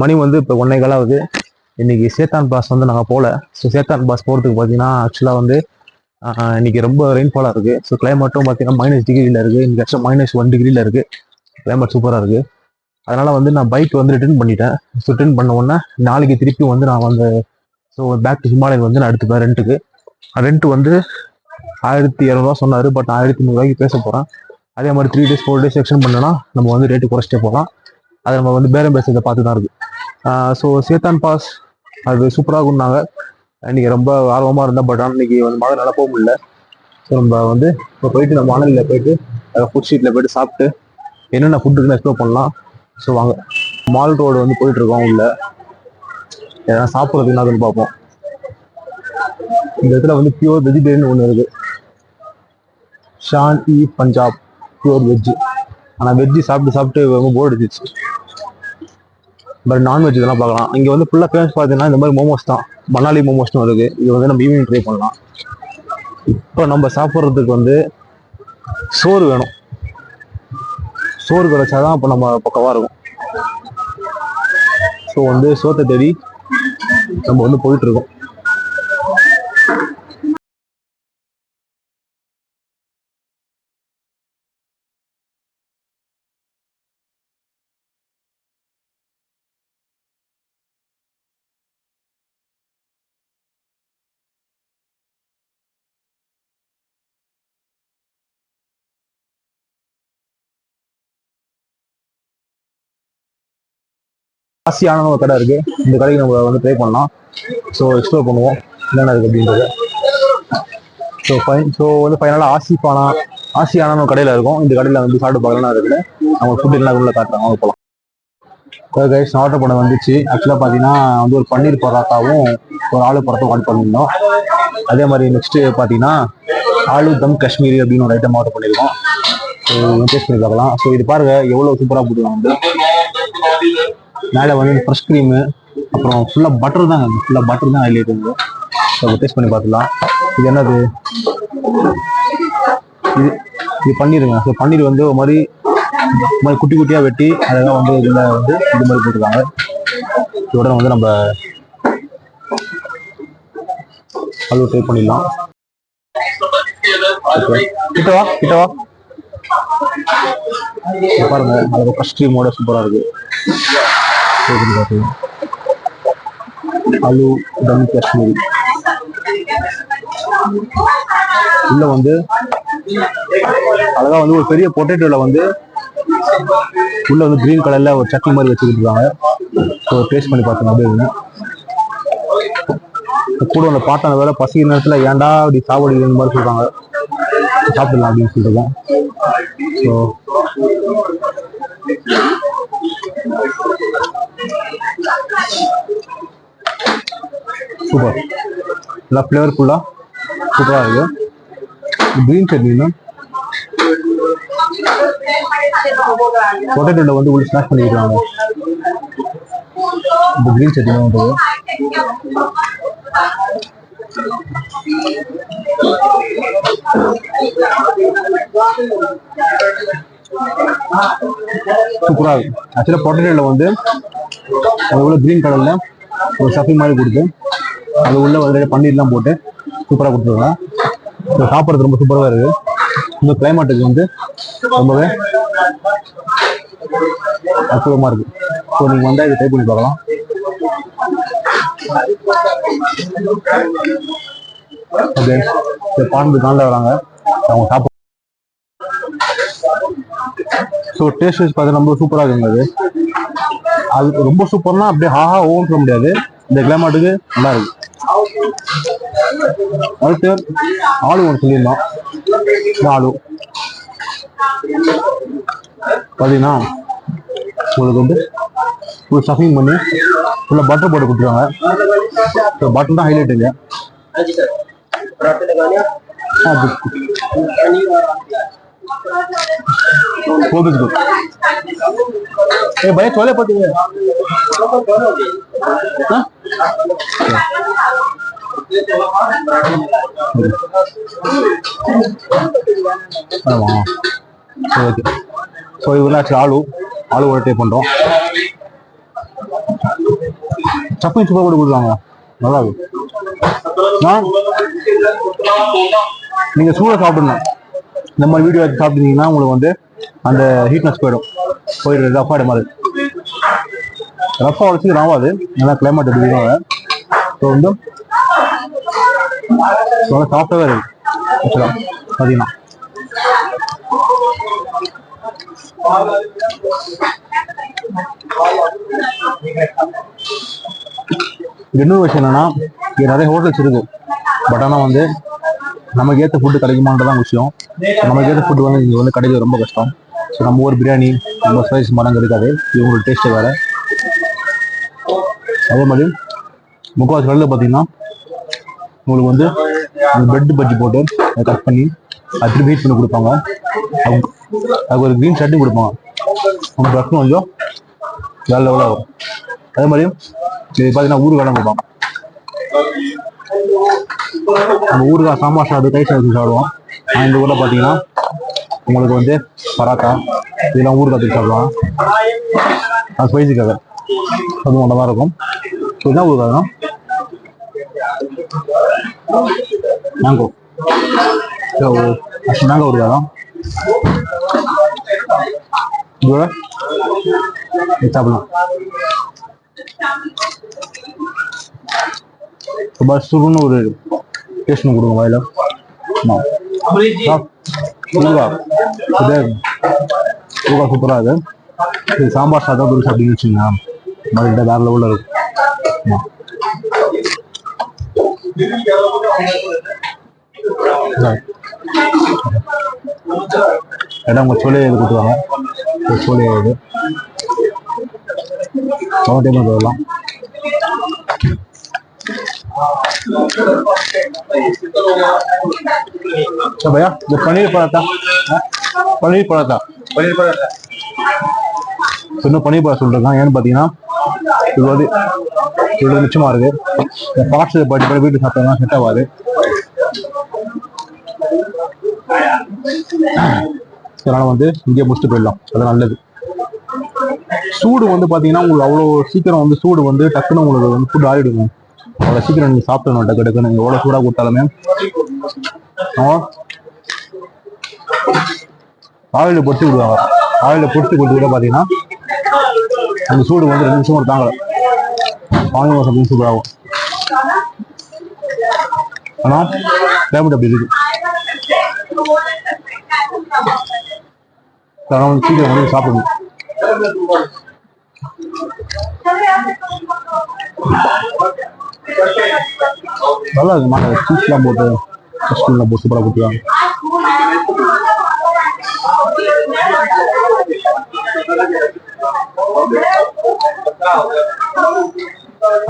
மணி வந்து இப்போ ஒன்னே கால் ஆகுது. இன்னைக்கு சேத்தான் பாஸ் வந்து நாங்கள் போகல ஸோ சேத்தான் பாஸ் போகிறதுக்கு பார்த்தீங்கன்னா ஆக்சுவலாக வந்து இன்னைக்கு ரொம்ப ரெயின்ஃபாலாக இருக்குது ஸோ கிளைமேட்டும் பார்த்தீங்கன்னா மைனஸ் டிகிரியில் இருக்குது இன்னைக்கு ஆக்சுவலாக மைனஸ் ஒன் டிகிரியில் இருக்குது கிளைமேட் சூப்பராக இருக்குது அதனால் வந்து நான் பைக் வந்து ரிட்டர்ன் பண்ணிட்டேன். ஸோ ரிட்டர்ன் பண்ண உடனே நாளைக்கு திருப்பி வந்து நான் வந்து ஸோ பேக் டு ஹிமாலயன் வந்து நான் எடுத்துப்பேன் ரெண்ட்டுக்கு ரெண்ட் வந்து ஆயிரத்தி இரநூறுவா சொன்னார். பட் ஆயிரத்தி நூறுரூவாய்க்கு பேச போகிறேன் அதே மாதிரி three days four days extend பண்ணோன்னா நம்ம வந்து ரேட்டு குறைச்சிட்டே போகலாம். அதை நம்ம வந்து பேரம் பேசுறதை பார்த்து தான் இருக்கு ஸோ சேத்தான் பாஸ் அது சூப்பராக இருக்கும்னாங்க இன்னைக்கு ரொம்ப ஆர்வமாக இருந்தேன் பட் ஆனால் இன்னைக்கு வந்து மழை நல்லா போக முடியல ஸோ நம்ம வந்து இப்போ போயிட்டு நம்ம வானலில் போயிட்டு ஃபுட் ஸ்ட்ரீட்டில் போயிட்டு சாப்பிட்டு என்னென்ன ஃபுட் இருக்குன்னு எக்ஸ்ப்ளோர் பண்ணலாம். ஸோ வாங்க. மால் ரோடு வந்து போயிட்டுருக்கோம் உள்ள. எதனா சாப்பிட்றதுக்கு என்ன பார்ப்போம். இந்த இடத்துல வந்து பியூர் வெஜிடேரியன் ஒன்று இருக்குது Shawn e Punjab pure veg ஆனால் வெஜ்ஜு சாப்பிட்டு சாப்பிட்டு ரொம்ப போர் அடிச்சிச்சு பட் நான்வெஜ் இதெல்லாம் பார்க்கலாம். இங்கே வந்து ஃபுல்லாக ஃபேமஸ் பார்த்தீங்கன்னா இந்த மாதிரி மோமோஸ் தான். மணாலி மோமோஸ்னு வருது. இது வந்து நம்ம ஈவினிங் ட்ரை பண்ணலாம். இப்போ நம்ம சாப்பிட்றதுக்கு வந்து சோறு வேணும். சோறு கிடைச்சாதான் இப்போ நம்ம பக்கவாக இருக்கும். ஸோ வந்து சோத்தை தேடி நம்ம வந்து போயிட்டுருக்கோம் ஆசியான ஒரு கடை இருக்கு. இந்த கடைக்கு நம்ம வந்து ட்ரை பண்ணலாம். ஸோ எக்ஸ்ப்ளோர் பண்ணுவோம். என்னென்ன இருக்கு அப்படின்றது. ஸோ ஃபைன் ஸோ வந்து ஃபைனலாக ஆசிஃபானா ஆசியான ஒரு கடையில் இருக்கும். இந்த கடையில் வந்து சாப்பிட்டு பார்க்கலாம் இருக்குது அவங்க ஃபுட் எல்லாம் உள்ள காட்டுறாங்க. அவங்க போகலாம் கைஸ் ஆர்டர் பண்ண வந்துச்சு. ஆக்சுவலாக பார்த்தீங்கன்னா வந்து ஒரு பன்னீர் பரோட்டாவும் ஒரு ஆலு பரோட்டாவும் ஆர்டர் பண்ணியிருந்தோம். அதே மாதிரி நெக்ஸ்ட் பார்த்தீங்கன்னா ஆலு தம் காஷ்மீரி அப்படின்னு ஒரு ஐட்டம் ஆர்டர் பண்ணியிருக்கோம். ஸோ டேஸ்ட் பண்ணி பார்க்கலாம். ஸோ இது பாருங்க எவ்வளோ சூப்பராக போட்டுருவாங்க வந்து மேலே வந்து ஃப்ரெஷ் க்ரீமு அப்புறம் ஃபுல்லாக பட்டர் தான் ஃபுல்லாக பட்டர் தான் ஹைலைட் இருக்கு ஸோ டேஸ்ட் பண்ணி பார்த்துலாம் இது என்னது? இது இது பன்னீருங்க. ஸோ பன்னீர் வந்து ஒரு மாதிரி ஒரு மாதிரி குட்டி குட்டியாக வெட்டி அழகாக வந்து இதில் வந்து இது மாதிரி போட்டிருக்காங்க. இதோட வந்து நம்ம அல்வா ட்ரை பண்ணிடலாம். கிட்டவா கிட்ட வா கிட்ட வா. பாருங்க அது ஃபர்ஸ்ட் க்ரீமோட சூப்பராக இருக்குது அலு பண்ணி பார்க்கலாம். ஆலு உள்ள வந்து அழகா வந்து ஒரு பெரிய பொட்டேட்டோல வந்து உள்ள வந்து கிரீன் கலர்ல ஒரு சட்னி மாதிரி வச்சுக்கிட்டு இருக்காங்க ஸோ டேஸ்ட் பண்ணி பார்த்தோம் அப்படியே கூட அந்த பாட்டான வேலை பசி நேரத்துல ஏன்டா அப்படி சாவடி இந்த மாதிரி சொல்றாங்க சாப்பிடலாம் அப்படின்னு சொல்லிருக்கோம் ஸோ சூப்பர் நல்லா ஃப்ளேவர்ஃபுல்லா சூப்பராக இருக்கு க்ரீன் சட்னின்னா பொட்டேட்டோல வந்து உள்ள ஸ்நாக் பண்ணிக்கிறாங்க இந்த க்ரீன் சட்னி வந்து Thank you. சூப்பராக இருக்கும் ஆக்சுவலாக பொட்டேட்டோவில் வந்து அது உள்ள கிரீன் கலரில் ஒரு ஸ்டஃபிங் மாதிரி கொடுத்து அது உள்ள வந்து பன்னீர்லாம் போட்டு சூப்பராக கொடுத்துருக்காங்க ஸோ சாப்பிட்றது ரொம்ப சூப்பராக இருக்குது இந்த கிளைமேட்டுக்கு வந்து ரொம்பவே அற்புதமாக இருக்குது ஸோ நீங்கள் வந்தால் இதை ட்ரை பண்ணி பார்க்கலாம். ஓகே பாண்டு காலில் வராங்க. அவங்க சாப்பிட்டு ஸோ டேஸ்ட் வைஸ் பார்த்தா ரொம்ப சூப்பராக இருக்குங்க அது. அது ரொம்ப சூப்பர்னா அப்படியே ஹாஹா ஓன்னு சொல்ல முடியாது. இந்த கிளைமேட்டுக்கு நல்லா இருக்கு. அடுத்து ஆளு ஒன்று சொல்லியிருந்தோம். ஆளு. பார்த்தீங்கன்னா உங்களுக்கு வந்து ஃபுல் ஸ்டஃபிங் பண்ணி ஃபுல்லாக பட்டர் போட்டு கொடுத்துருவாங்க ஸோ பட்டர் தான் ஹைலைட் இங்க. கோபிஸ் குட் ஏ பய சோலே பத்தி ஓகே. ஸோ இவங்க ஆளு. ஆளு ஓட டே பண்ணுறோம் சப்பி சூப்பர் கூட கொடுக்குறாங்க. நல்லா இருக்கு. நீங்கள் சூடாக சாப்பிடணும் இந்த மாதிரி வீடியோ எடுத்து சாப்பிட்டீங்கன்னா உங்களுக்கு வந்து அந்த ஹீட்னஸ் போயிடும். போயிடுது ரஃப் மாதிரி ரஃபாக வச்சு ஆகாது நல்லா கிளைமேட் எடுத்துக்காங்க ஸோ வந்து நல்லா சாஃப்டாகவே இருக்கு ஆக்சுவலாக பார்த்தீங்கன்னா இன்னொரு விஷயம் என்னன்னா இங்க நிறைய ஹோட்டல்ஸ் இருக்கு. பட் ஆனால் வந்து நமக்கு ஏற்ற ஃபுட்டு கிடைக்குமான்றதான் விஷயம். நமக்கு ஏற்ற ஃபுட்டு வந்து இங்கே வந்து கிடைக்கிறது ரொம்ப கஷ்டம். ஸோ நம்ம ஊர் பிரியாணி நம்ம ஸ்பைஸ் மரம் கிடைக்காது இவங்களோட டேஸ்ட்டு வேறு. அதே மாதிரி முக்கால்வாசி கடையில் பார்த்தீங்கன்னா உங்களுக்கு வந்து பெட் பஜ்ஜி போட்டு அதை கட் பண்ணி அது திருப்பி ஹீட் பண்ணி கொடுப்பாங்க. அதுக்கு ஒரு க்ரீன் சட்னி கொடுப்பாங்க. அவங்க ரசம் கொஞ்சம் வேறு லெவலாக வரும். அதே மாதிரி இது பார்த்தீங்கன்னா ஊறுகாய் கொடுப்பாங்க. நம்ம ஊறுகாய் சாம்பார் சாப்பிட்டு கை சாப்பிட்டு சாப்பிடுவோம். ஆனால் இந்த ஊரில் பார்த்தீங்கன்னா உங்களுக்கு வந்து பராத்தா இதெல்லாம் ஊறுகாய் தூக்கி சாப்பிடுவாங்க அது ஸ்பைசிக்காக. அதுவும் ஒன்றா இருக்கும். ஸோ என்ன ஊறுகாய்னா மேங்கோ மேங்கோ ஊறுகாய் தான் இதோட இது சாப்பிடலாம். ரொம்ப சுருன்னு ஒரு டேஸ்ட் கொடுங்க வாயில. ஊறுகாய் இது ஊறுகாய் சூப்பராக இது சாம்பார் சாதம் தூள் சாப்பிட்டீங்கன்னு வச்சுங்க மறுபடியும் வேற லெவலில் இருக்கும். இடம் உங்க சோலையை இது கொடுத்துருவாங்க சோலையை இது டைம் अच्छा भैया ये पनीर पराठा हाँ? पनीर पराठा பன்னீர் பரோட்டா இன்னும் பன்னீர் பராட்டா சொல்லிருக்காங்க ஏன்னு பார்த்தீங்கன்னா இது வந்து இவ்வளோ மிச்சமா இருக்கு இந்த பார்ட்ஸ் பட்டி படி வீட்டு சாப்பிட்டோம்னா செட் ஆகாது அதனால வந்து இங்கே முடிச்சுட்டு போயிடலாம் அது நல்லது சூடு வந்து பார்த்தீங்கன்னா உங்களுக்கு அவ்வளோ சீக்கிரம் வந்து சூடு வந்து டக்குன்னு உங்களுக்கு வந்து ஃபுட் ஆறிடுங்க அவ்வளோ சீக்கிரம் நீங்கள் சாப்பிடணும் டக்கு டக்கு நீங்கள் எவ்வளோ சூடாக கொடுத்தாலுமே. ஆயிலில் பொறிச்சு விடுவாங்க ஆயிலில் பொறிச்சு கொடுத்து கூட பார்த்தீங்கன்னா அந்த சூடு வந்து ரெண்டு நிமிஷம் கூட தாங்கல. பாஞ்சு மாதம் அப்படின்னு சூடு ஆகும் ஆனால் கிளைமேட் அப்படி இருக்கு. சீக்கிரம் வந்து சாப்பிடணும். நல்லா இருக்கு. மாட்டா சீஸ்லாம் போட்டு ஸ்கூல்லாம் போட்டு சூப்பராக கொடுத்துருவாங்க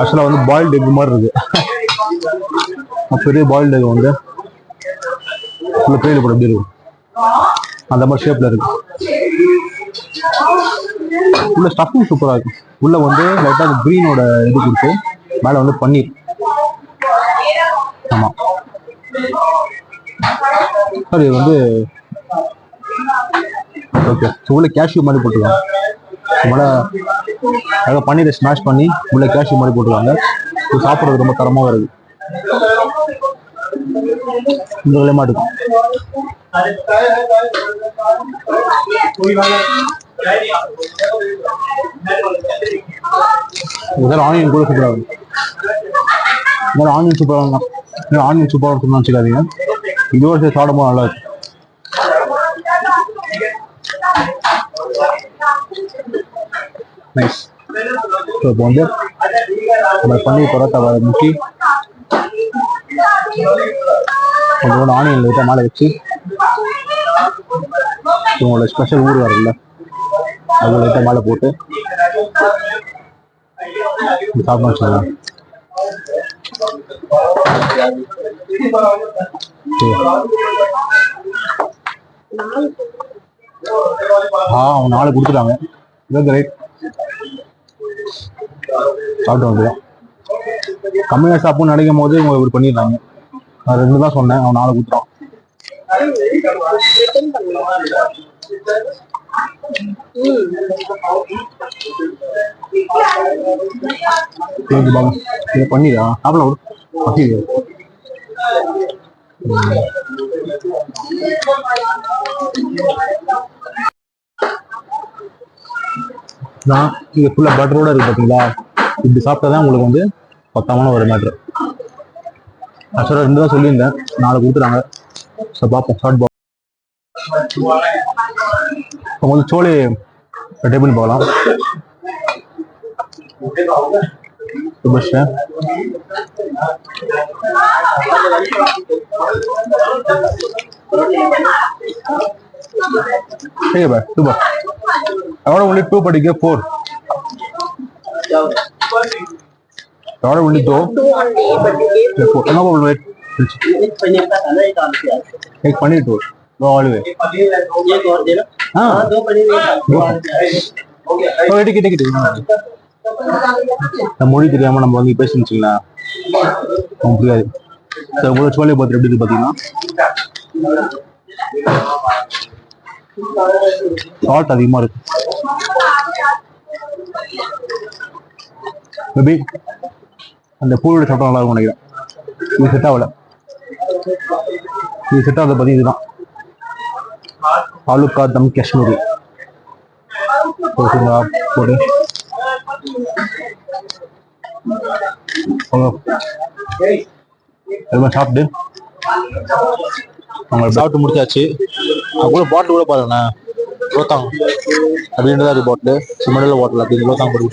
ஆக்சுவலாக வந்து பாயில்டு எக் மாதிரி இருக்கு. பெரிய பாயில்டு எக் வந்து உள்ள பெரிய போட எப்படி இருக்கும். அந்த மாதிரி ஷேப்ல இருக்கு. உள்ள ஸ்டஃபிங் சூப்பராக இருக்கு. உள்ள வந்து லைட்டாக அந்த கிரீனோட இது கொடுத்து மேலே வந்து பன்னீர் ஆமாம் சார் இது வந்து ஓகே உள்ள கேஷ்யூ மாதிரி போட்டுருவாங்க நம்மள அதாவது பன்னீரை ஸ்மாஷ் பண்ணி உள்ள கேஷ்யூ மாதிரி போட்டுருவாங்க இது சாப்பிட்றது ரொம்ப தரமாக வருது. இந்த விலை இருக்கும் இதெல்லாம் ஆனியன் கூட சூப்பராக இருக்கும் இதெல்லாம் ஆனியன் சூப்பராக இருக்கும் இதில் ஆனியன் சூப்பராக இருக்கும்னு வச்சுக்காதீங்க இதோட சேர்த்து சாப்பிடும்போது நல்லா இருக்கு நைஸ் ஸோ இப்போ வந்து நம்ம பன்னீர் பரோட்டா முக்கி உங்களோட ஆனியன் லைட்டாக மேலே வச்சு உங்களோட ஸ்பெஷல் ஊர் வரல அது லைட்டாக மேலே போட்டு ஆ அவங்க நாலு கொடுத்துட்டாங்க. இதான் ரைட் சாப்பிட்டு வந்துடும் கம்மியாக சாப்பிட்னு நினைக்கும் போது இவங்க இப்படி பண்ணிடுறாங்க. நான் ரெண்டு தான் சொன்னேன் அவன் நாலு கொடுத்துட்டான். இது பண்ணிடா சாப்பிட விடு. பசிக்குது. நான் இது ஃபுல்லாக பட்டரோட இருக்கு பார்த்தீங்களா இப்படி சாப்பிட்டா தான் உங்களுக்கு வந்து பத்தாமான ஒரு மேட்ரு ஆக்சுவலாக ரெண்டு தான் சொல்லியிருந்தேன். நாளை கொடுத்துட்டாங்க. ஸோ பார்ப்போம். ஷார்ட் பாப் இப்போ வந்து சோளி டேபிள் போகலாம் சுபஸ்ரீ ठीक है भाई सुबह I order only two but you get four. I order only two. Two only, but you gave get four. No problem, wait. एक पनीर का था ना एक आलू प्याज एक पनीर टोस्ट दो ऑल वे एक और देना हाँ हाँ दो पनीर एक आलू दो। प्याज हो गया ஓ டிக்கெட் டிக்கெட் நம்ம மொழி தெரியாம நம்ம வந்து பேசணும் வச்சுங்களேன் அவங்களுக்கு புரியாது ஸோ உங்களோட சோலை பார்த்து எப்படி இருக்கு பார்த்தீங்கன்னா சால்ட் அதிகமா இருக்கு மேபி அந்த பூவோட சாப்பிட்டா நல்லா இருக்கும் நினைக்கிறேன் இது செட் ஆகல இது செட் ஆகுது பத்தி இதுதான் ஆலுக்கா தம் காஷ்மீரி போட்டுங்களா போடு போங்க. எல்லாம் சாப்பிட்டு அவங்க சாப்பிட்டு முடிச்சாச்சு அது கூட பாட்டில் கூட பாருங்கண்ணா லோத்தாங் அப்படின்றதா இருக்கு பாட்டில் சிமெண்டில் பாட்டில் அப்படின்னு லோத்தாங் போட்டு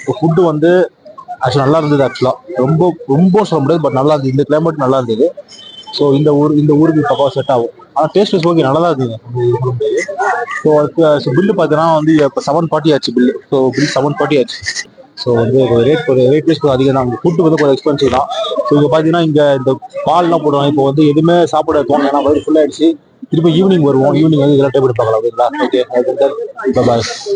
இப்போ ஃபுட்டு வந்து ஆக்சுவலாக நல்லா இருந்தது ஆக்சுவலாக ரொம்ப ரொம்ப சொல்ல முடியாது பட் நல்லா இருந்தது இந்த கிளைமேட் நல்லா இருந்தது ஸோ இந்த ஊர் இந்த ஊருக்கு பக்கம் செட் ஆகும். ஆனால் டேஸ்ட் வைஸ் ஓகே நல்லா தான் இருந்தது ஸோ அதுக்கு பில்லு பார்த்தீங்கன்னா வந்து இப்போ செவன் ஃபார்ட்டி ஆச்சு bill so bill seven forty ஆச்சு. ஸோ வந்து ரேட் ஒரு ரேட் வைஸ் கொஞ்சம் அதிகம் தான். ஃபுட்டு வந்து கொஞ்சம் எக்ஸ்பென்சிவ் தான். ஸோ இங்கே பார்த்தீங்கன்னா இங்கே இந்த பால்லாம் போடுவாங்க. இப்போ வந்து எதுவுமே சாப்பிட தோணும் ஏன்னா வயிறு ஃபுல் ஆயிடுச்சு. திரும்ப ஈவினிங் வருவோம். ஈவினிங் வந்து இதெல்லாம் டேபிள் பார்க்கலாம் ஓகேங்களா ஓகே பாய்